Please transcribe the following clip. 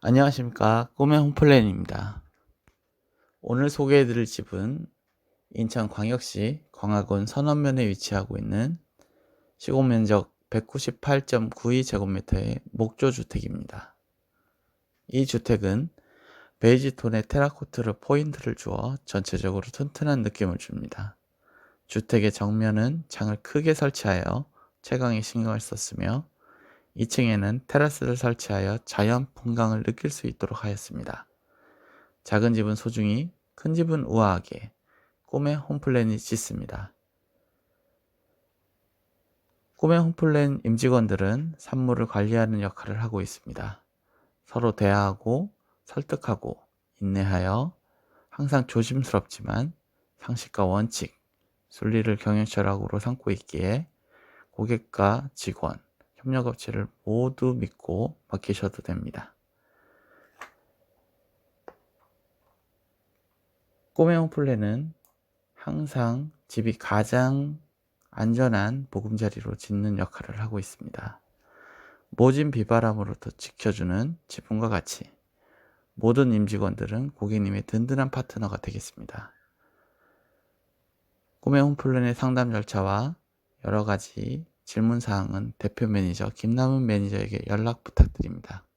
안녕하십니까 꿈의 홈플랜입니다. 오늘 소개해드릴 집은 인천광역시 광화군 선원면에 위치하고 있는 시공면적 198.92제곱미터의 목조주택입니다. 이 주택은 베이지 톤의 테라코트를 포인트를 주어 전체적으로 튼튼한 느낌을 줍니다. 주택의 정면은 창을 크게 설치하여 채광에 신경을 썼으며 2층에는 테라스를 설치하여 자연 풍광을 느낄 수 있도록 하였습니다. 작은 집은 소중히, 큰 집은 우아하게 꿈의 홈플랜이 짓습니다. 꿈의 홈플랜 임직원들은 산물을 관리하는 역할을 하고 있습니다. 서로 대화하고 설득하고 인내하여 항상 조심스럽지만 상식과 원칙, 순리를 경영철학으로 삼고 있기에 고객과 직원, 협력업체를 모두 믿고 맡기셔도 됩니다. 꿈의 홈플랜은 항상 집이 가장 안전한 보금자리로 짓는 역할을 하고 있습니다. 모진 비바람으로부터 지켜주는 지붕과 같이 모든 임직원들은 고객님의 든든한 파트너가 되겠습니다. 꿈의 홈플랜의 상담 절차와 여러 가지 질문 사항은 대표 매니저 김남은 매니저에게 연락 부탁드립니다.